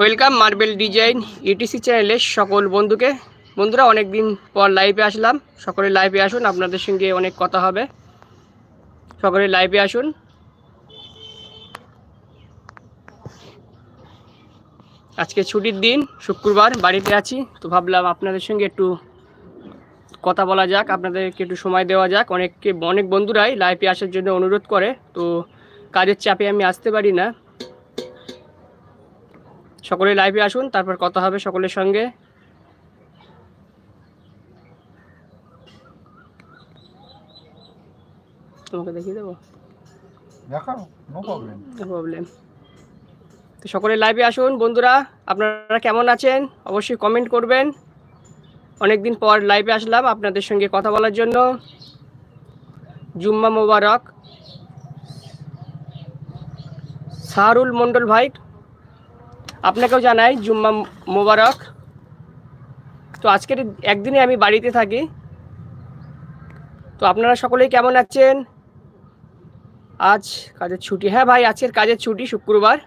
Welcome marble design UTC চ্যানেলের সকল বন্ধুকে। বন্ধুরা অনেক দিন পর লাইভে আসলাম। সকলে লাইভে আসুন, আপনাদের সঙ্গে অনেক কথা হবে। সকলে লাইভে আসুন। আজকে ছুটির দিন, শুক্রবার, বাড়িতে আছি। তো ভাবলাম আপনাদের সঙ্গে একটু কথা বলা যাক, আপনাদেরকে একটু সময় দেওয়া যাক। অনেককে, অনেক বন্ধুরাই লাইভে আসার জন্য অনুরোধ করে। তো কাজের চাপে আমি আসতে পারি না। সকলে লাইভে আসুন তারপর কথা হবে সকলের সঙ্গে। তোমাকে দেখিয়ে দেবো? প্রবলেম প্রবলেম তো সকলে লাইভে আসুন বন্ধুরা আপনারা কেমন আছেন? অবশ্যই কমেন্ট করবেন। অনেক দিন পর লাইভে আসলাম আপনাদের সঙ্গে কথা বলার জন্য। জুম্মা মোবারক। সাহারুল মণ্ডল ভাই আপনাকেও জানাই জুম্মা মোবারক। তো আজকের একদিনে আমি বাড়িতে থাকি। তো আপনারা সকলেই কেমন আছেন? আজ কাজের ছুটি। হ্যাঁ ভাই, আজকের কাজের ছুটি শুক্রবার।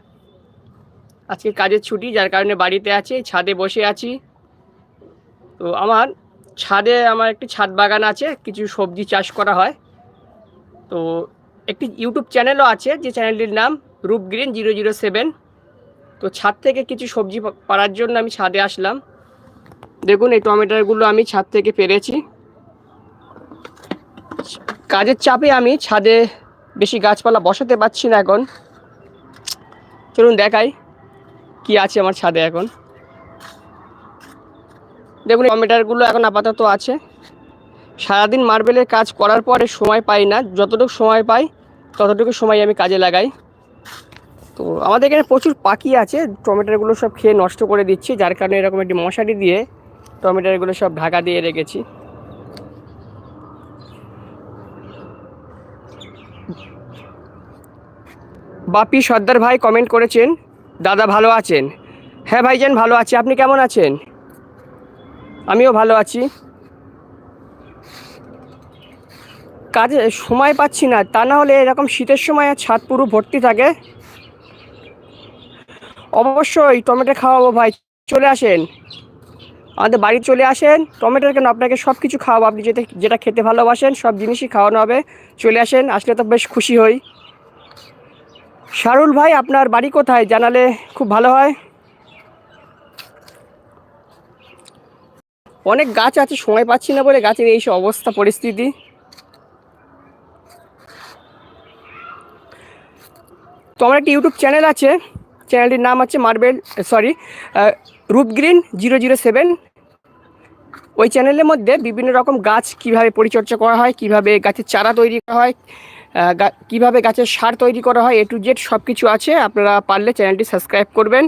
আজকে কাজের ছুটি, যার কারণে বাড়িতে আছি, ছাদে বসে আছি। তো আমার ছাদে আমার একটি ছাদ বাগান আছে, কিছু সবজি চাষ করা হয়। তো একটি ইউটিউব চ্যানেলও আছে, যে চ্যানেলটির নাম রূপ গ্রিন জিরো জিরো সেভেন। তো ছাদ থেকে কিছু সবজি পাড়ার জন্য আমি ছাদে আসলাম। দেখুন এই টমেটোগুলো আমি ছাদ থেকে পেরেছি। কাজের চাপে আমি ছাদে বেশি গাছপালা বসাতে পারছি না এখন। চলুন দেখাই কি আছে আমার ছাদে এখন। দেখুন টমেটোগুলো এখন আপাতত আছে। সারাদিন মার্বেলের কাজ করার পরে সময় পাই না। যতটুকু সময় পাই, ততটুকু সময় আমি কাজে লাগাই। তো আমাদের এখানে প্রচুর পাখি আছে, টমেটোগুলো সব খেয়ে নষ্ট করে দিচ্ছে, যার কারণে এরকম একটি মশারি দিয়ে টমেটোগুলো সব ঢাকা দিয়ে রেখেছি। বাপি সর্দার ভাই কমেন্ট করেছেন, দাদা ভালো আছেন? হ্যাঁ ভাইজান, ভালো আছি। আপনি কেমন আছেন? আমিও ভালো আছি। কাজে সময় পাচ্ছি না, তা না হলে এরকম শীতের সময় ছাদ পুরো ভর্তি থাকে। অবশ্যই টমেটো খাওয়াবো ভাই, চলে আসেন। আমাদের বাড়ি চলে আসেন, টমেটোর কেন আপনাকে সব কিছু খাওয়াবো। আপনি যেটা যেটা খেতে ভালোবাসেন, সব জিনিসই খাওয়ানো হবে, চলে আসেন, আসলে তো বেশ খুশি হই। শারুল ভাই, আপনার বাড়ি কোথায়? জানালে খুব ভালো হয়। অনেক গাছ আছে, সময় পাচ্ছি না বলে গাছের এই অবস্থা, পরিস্থিতি। তো আমার একটা ইউটিউব চ্যানেল আছে চ্যানেলটির নাম আছে marble sari Roop green zero zero seven. ওই চ্যানেলের মধ্যে বিভিন্ন রকম গাছ কীভাবে পরিচর্যা করা হয়, কীভাবে গাছের চারা তৈরি করা হয় কীভাবে গাছের সার তৈরি করা হয়, এ টু জেড সব কিছু আছে, আপনারা পারলে চ্যানেলটি সাবস্ক্রাইব করবেন।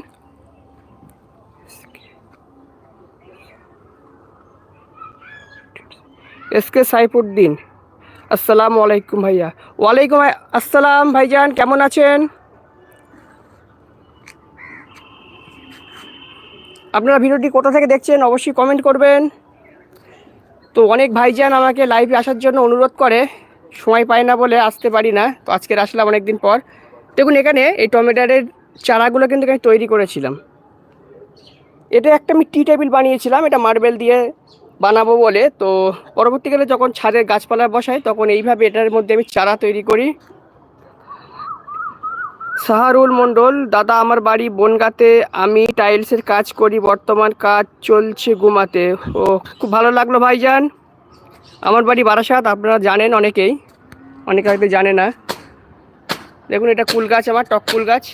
এস কে সাইফুদ্দিন, আসসালামু আলাইকুম ভাইয়া। ওয়ালাইকুম আসসালাম ভাইজান, কেমন আছেন? আপনারা ভিডিওটি কোথা থেকে দেখছেন অবশ্যই কমেন্ট করবেন। তো অনেক ভাইজান আমাকে লাইভে আসার জন্য অনুরোধ করে, সময় পায় না বলে আসতে পারি না, তো আজকে আসলাম অনেক দিন পর। দেখুন, এখানে এই টমেটোর চারাগুলো কিন্তু আমি তৈরি করেছিলাম। এটা একটা আমি টি টেবিল বানিয়েছিলাম, এটা মার্বেল দিয়ে বানাবো বলে। তো পরবর্তীকালে যখন ছাদের গাছপালা বসাই, তখন এইভাবে এটার মধ্যে আমি চারা তৈরি করি। সাহারুল মণ্ডল, দাদা, আমার বাড়ি বনগাতে। আমি টাইলসের কাজ করি, বর্তমান কাজ চলছে গুমাতে। ও, খুব ভালো লাগল ভাইজান। আমার বাড়ি বারাসাত, আপনারা জানেন অনেকেই। অনেকে হয়তো জানে না। দেখুন, এটা কুল গাছ, আমার টক কুল গাছ।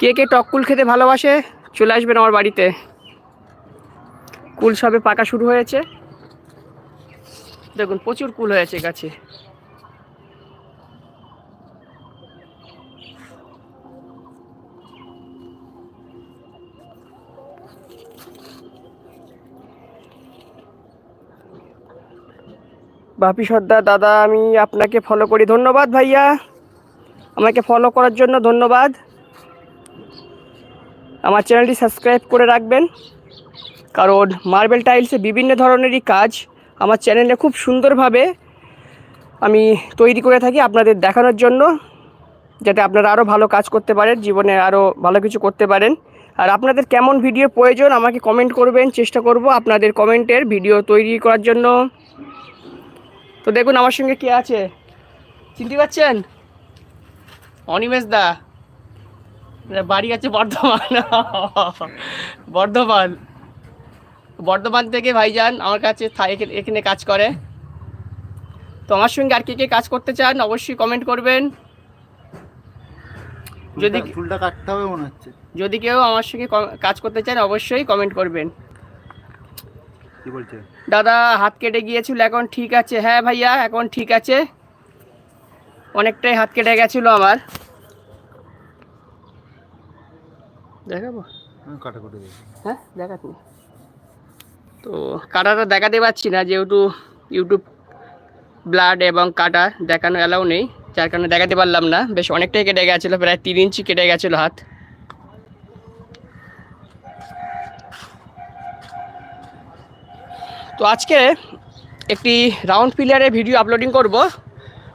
কে কে টক কুল খেতে ভালোবাসে, চলে আসবেন আমার বাড়িতে। কুল সবে পাকা শুরু হয়েছে। দেখুন, প্রচুর কুল হয়েছে গাছে। বাপি সর্দার, দাদা, আমি আপনাকে ফলো করি। ধন্যবাদ ভাইয়া। আমাকে ফলো করার জন্য ধন্যবাদ। আমার চ্যানেলটি সাবস্ক্রাইব করে রাখবেন, কারণ মার্বেল টাইলসে বিভিন্ন ধরনেরই কাজ আমার চ্যানেলে খুব সুন্দরভাবে আমি তৈরি করে থাকি আপনাদের দেখানোর জন্য, যাতে আপনারা আরও ভালো কাজ করতে পারেন, জীবনে আরও ভালো কিছু করতে পারেন। আর আপনাদের কেমন ভিডিও প্রয়োজন, আমাকে কমেন্ট করবেন, চেষ্টা করব আপনাদের কমেন্টের ভিডিও তৈরি করার জন্য। তো দেখুন আমার সঙ্গে কে আছে। চিনতে পারছেন? অনিমেষ দা। বাড়ি আছে বর্ধমান। বর্ধমান। বর্ধমান থেকে ভাইজান আমার কাছে এখানে- কাজ করে। তো আমার সঙ্গে আর কে কে কাজ করতে চান অবশ্যই কমেন্ট করবেন। যদি চুলটা কাটতে হবে মনে হচ্ছে। যদি কেউ আমার সঙ্গে কাজ করতে চান অবশ্যই কমেন্ট করবেন। কি বলছে? দাদা হাত কেটে গিয়েছিল এখন ঠিক আছে। হ্যাঁ ভাইয়া এখন ঠিক আছে। অনেকটাই হাত কেটে গেছিল আমার। দেখাবো? আমি কাটা হ্যাঁ তো কাটাটা দেখাতে পারছি না যেহেতু ইউটিউব ব্লাড এবং কাটা দেখানো অ্যালাউ নেই যার কারণে দেখাতে পারলাম না। বেশ অনেকটাই কেটে গেছিল প্রায় তিন ইঞ্চি কেটে গেছিল হাত। তো আজকে একটি রাউন্ড প্লেয়ারের ভিডিও আপলোডিং করব।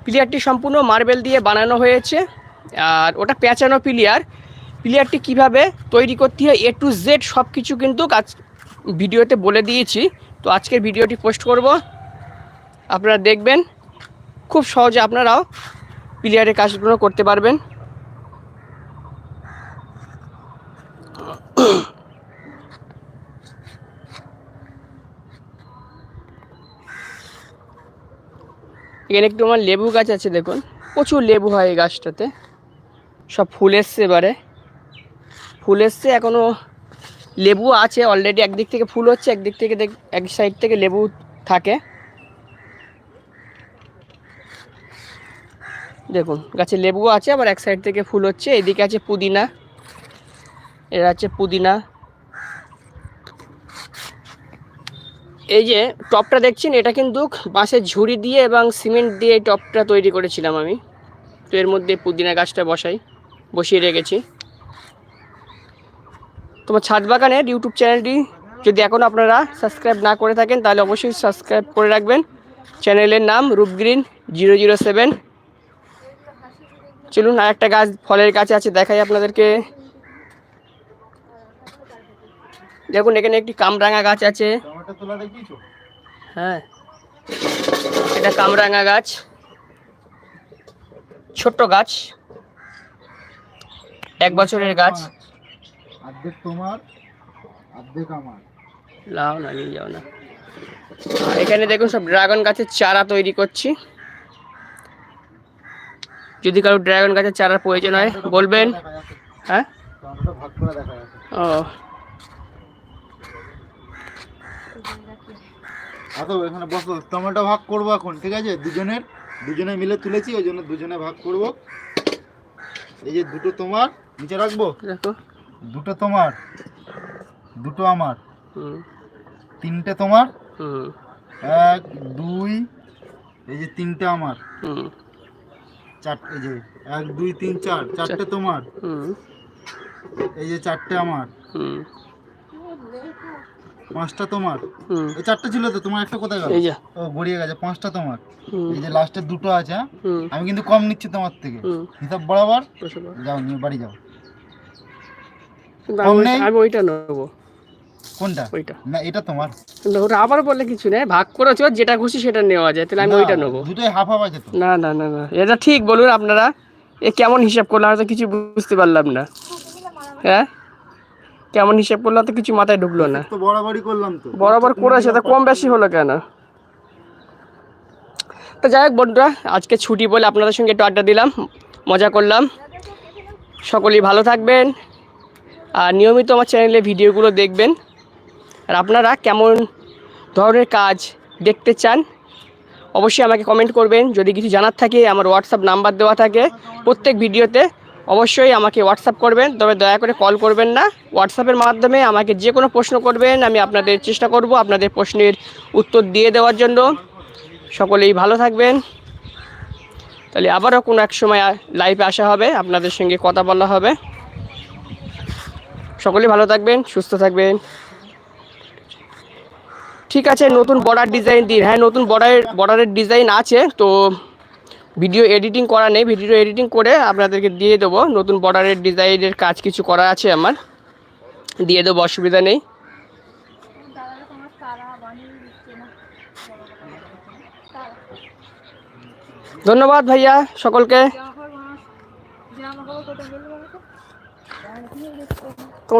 প্লেয়ারটি সম্পূর্ণ মার্বেল দিয়ে বানানো হয়েছে, আর ওটা পেঁচানো প্লেয়ার প্লেয়ারটি কীভাবে তৈরি করতে হয় এ টু জেড সব কিছু কিন্তু কাজ ভিডিওতে বলে দিয়েছি। তো আজকের ভিডিওটি পোস্ট করব। আপনারা দেখবেন, খুব সহজে আপনারাও প্লেয়ারের কাজগুলো করতে পারবেন। এখানে একটু আমার লেবু গাছ আছে দেখুন। প্রচুর লেবু হয় এই গাছটাতে। সব ফুল এসছে এবারে। ফুল এসছে এখনও লেবু আছে অলরেডি একদিক থেকে ফুল হচ্ছে, একদিক থেকে দেখ, এক সাইড থেকে লেবু থাকে। দেখুন, গাছে লেবুও আছে, আবার এক সাইড থেকে ফুল হচ্ছে। এদিকে আছে পুদিনা। এর আছে পুদিনা। এই যে টপটা দেখছেন, এটা কিন্তু বাঁশের ঝুড়ি দিয়ে এবং সিমেন্ট দিয়ে টপটা তৈরি করেছিলাম আমি। তো এর মধ্যে পুদিনা গাছটা বসাই, বসিয়ে রেখেছি। তোমার ছাদ বাগানের ইউটিউব চ্যানেলটি যদি এখনও আপনারা সাবস্ক্রাইব না করে থাকেন, তাহলে অবশ্যই সাবস্ক্রাইব করে রাখবেন। চ্যানেলের নাম রূপগ্রিন জিরো জিরো সেভেন। চলুন আর একটা গাছ, ফলের গাছ আছে, দেখাই আপনাদেরকে। দেখুন এখানে একটি কামরাঙা গাছ আছে। হ্যাঁ। এটা কামরাঙা গাছ। ছোট্ট গাছ। এক বছরের গাছ। অর্ধেক তোমার অর্ধেক আমার। লাও না নিয়ে যাও না। এখানে দেখুন সব ড্রাগন গাছের চারা তৈরি করছি। যদি কারও ড্রাগন গাছের চারার প্রয়োজন হয় বলবেন। হ্যাঁ? ও। আতো এখানে বসো। টমেটো ভাগ করব এখন ঠিক আছে? দুজনের দুজনে মিলে তুলেছি ওই জন্য দুজনে ভাগ করব। এই যে দুটো তোমার নিচে রাখব? দুটো তোমার দুটো আমার। তিনটে তোমার? এক দুই এই যে তিনটে আমার। হুম। চার এই যে এক দুই তিন চার চারটে তোমার। এই যে চারটে আমার। পাঁচটা তোমার? এই চারটে ছিল তো তোমার একটা কোথায় গেল? ও গড়িয়ে গেছে পাঁচটা তোমার। এই যে লাস্টের দুটো আছে হ্যাঁ? আমি কিন্তু কম নিচ্ছি তোমার থেকে। হিসাব বরাবর? যাও নিয়ে বাড়ি যাও। আমি ওইটা নেব। কোনটা? ওইটা। না এটা তোমার। ওটা আবার বললে কিছু নেই ভাগ করেছ যেটা খুশি সেটা নেওয়া যায় তাহলে আমি ওইটা নেব। দুটোই হাফ হাফ আছে তো। না না না না এটা ঠিক বলুন আপনারা এ কেমন হিসাব করলাম হয়তো কিছু বুঝতে পারলাম না। হ্যাঁ? কেমন হিসাব করলাম তো কিছু মাথায় ঢুকলো না। তো বরাবরই করলাম তো। বরাবর করেছে তা কম বেশি হলো কেন? তো যাই হোক বন্ধুরা আজকে ছুটি বলে আপনাদের সঙ্গে একটু আড্ডা দিলাম মজা করলাম। সকলেই ভালো থাকবেন আর নিয়মিত আমার চ্যানেলে ভিডিওগুলো দেখবেন। আর আপনারা কেমন ধরনের কাজ দেখতে চান অবশ্যই আমাকে কমেন্ট করবেন। যদি কিছু জানার থাকে আমার হোয়াটসঅ্যাপ নাম্বার দেওয়া থাকে প্রত্যেক ভিডিওতে। অবশ্যই আমাকে হোয়াটসঅ্যাপ করবেন, তবে দয়া করে কল করবেন না। হোয়াটসঅ্যাপের মাধ্যমে আমাকে যে কোনো প্রশ্ন করবেন, আমি আপনাদের চেষ্টা করব আপনাদের প্রশ্নের উত্তর দিয়ে দেওয়ার জন্য। সকলেই ভালো থাকবেন। তাহলে আবারও কোনো এক সময় লাইভে আসা হবে, আপনাদের সঙ্গে কথা বলা হবে। সকলেই ভালো থাকবেন, সুস্থ থাকবেন। ঠিক আছে, নতুন বর্ডার ডিজাইন দিন হ্যাঁ নতুন বর্ডারের বর্ডারের ডিজাইন আছে, তো ভিডিও এডিটিং করা নেই ভিডিও এডিটিং করে আপনাদেরকে দিয়ে দেবো। নতুন বর্ডারের ডিজাইনের কাজ কিছু করা আছে আমার। দিয়ে দেবো অসুবিধা নেই। ধন্যবাদ ভাইয়া সকলকে। তো